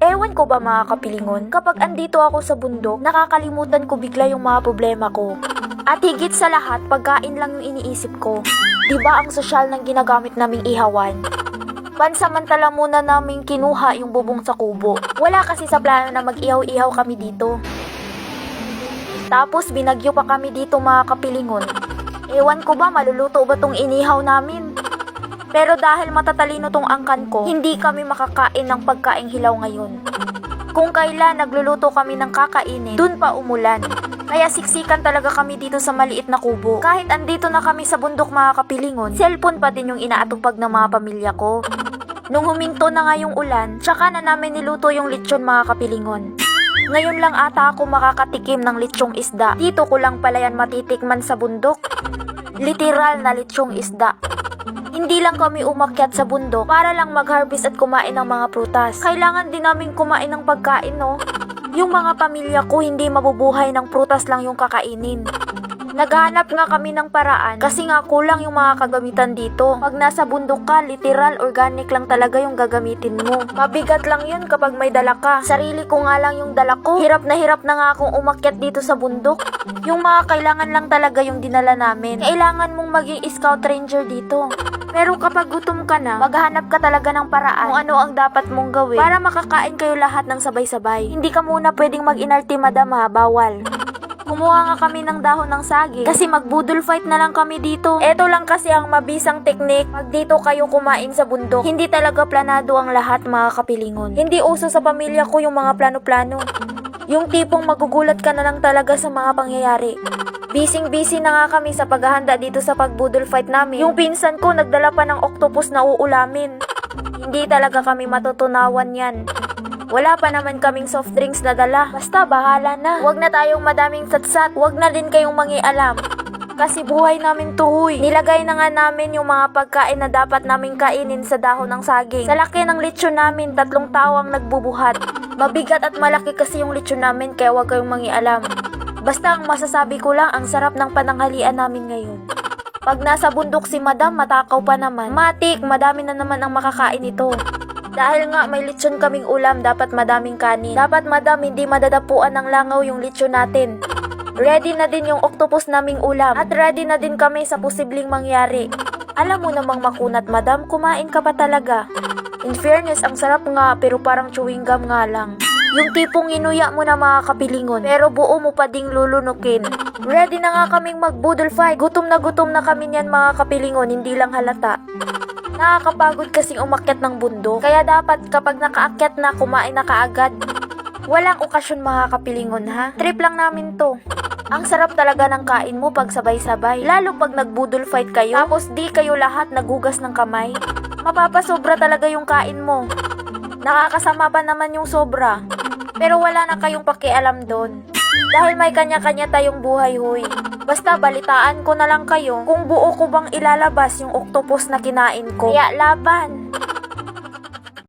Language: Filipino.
Ewan ko ba mga kapilingon, kapag andito ako sa bundok, nakakalimutan ko bigla yung mga problema ko. At higit sa lahat, pagkain lang yung iniisip ko. Diba ang sosyal ng ginagamit naming ihawan? Pansamantala muna naming kinuha yung bubong sa kubo. Wala kasi sa plano na mag-ihaw-ihaw kami dito. Tapos binagyo pa kami dito mga kapilingon. Ewan ko ba maluluto ba tong inihaw namin? Pero dahil matatalino tong angkan ko, hindi kami makakain ng pagkaing hilaw ngayon. Kung kailan nagluluto kami ng kakainin, dun pa umulan. Kaya siksikan talaga kami dito sa maliit na kubo. Kahit andito na kami sa bundok mga kapilingon, cellphone pa din yung inaatupag ng mga pamilya ko. Nung huminto na nga yung ulan, tsaka na namin niluto yung lechon mga kapilingon. Ngayon lang ata ako makakatikim ng lechong isda. Dito ko lang pala yan matitikman sa bundok. Literal na lechong isda. Hindi lang kami umakyat sa bundok para lang mag-harvest at kumain ng mga prutas. Kailangan din namin kumain ng pagkain, no? Yung mga pamilya ko hindi mabubuhay ng prutas lang yung kakainin. Naghahanap nga kami ng paraan kasi nga kulang yung mga kagamitan dito. Pag nasa bundok ka, literal organic lang talaga yung gagamitin mo. Mabigat lang yun kapag may dala ka. Sarili ko nga lang yung dala ko. Hirap na hirap na nga akong umakyat dito sa bundok. Yung mga kailangan lang talaga yung dinala namin. Kailangan mong maging scout ranger dito. Pero kapag gutom ka na, maghanap ka talaga ng paraan kung ano ang dapat mong gawin para makakain kayo lahat ng sabay-sabay. Hindi ka muna pwedeng mag-inarte madam ha, bawal. Kumuha nga kami ng dahon ng saging kasi magbudol fight na lang kami dito. Ito lang kasi ang mabisang teknik pag dito kayo kumain sa bundok. Hindi talaga planado ang lahat mga kapilingon. Hindi uso sa pamilya ko yung mga plano-plano. Yung tipong magugulat ka na lang talaga sa mga pangyayari. Bising-busy na nga kami sa paghahanda dito sa pagbudol fight namin. Yung pinsan ko nagdala pa ng octopus na uulamin. Hindi talaga kami matutunawan yan. Wala pa naman kaming soft drinks na dala. Basta bahala na. Huwag na tayong madaming satsat. Huwag na din kayong mangialam. Kasi buhay namin tuhoy. Nilagay na nga namin yung mga pagkain na dapat naming kainin sa dahon ng saging. Sa laki ng lechon namin, tatlong tawang nagbubuhat. Mabigat at malaki kasi yung lechon namin kaya huwag kayong mangialam. Basta ang masasabi ko lang, ang sarap ng pananghalian namin ngayon. Pag nasa bundok si madam, matakaw pa naman. Matik, madami na naman ang makakain ito. Dahil nga may lechon kaming ulam, dapat madaming kanin. Dapat madam, hindi madadapuan ng langaw yung lechon natin. Ready na din yung octopus naming ulam. At ready na din kami sa posibleng mangyari. Alam mo namang makunat madam, kumain ka pa talaga. In fairness, ang sarap nga pero parang chewing gum nga lang. Yung tipong inuya mo na mga kapilingon, pero buo mo pa ding lulunukin. Ready na nga kaming magbudol fight. Gutom na gutom na kami niyan mga kapilingon, hindi lang halata. Nakakapagod kasing umakyat ng bundok, kaya dapat kapag nakaakyat na, kumain na kaagad. Walang okasyon mga kapilingon ha, trip lang namin to. Ang sarap talaga ng kain mo pag sabay-sabay, lalo pag nagbudol fight kayo, tapos di kayo lahat nagugas ng kamay. Mapapasobra talaga yung kain mo. Nakakasama pa naman yung sobra. Pero wala na kayong pakialam doon. Dahil may kanya-kanya tayong buhay huy. Basta balitaan ko na lang kayo kung buo ko bang ilalabas yung octopus na kinain ko. Kaya laban!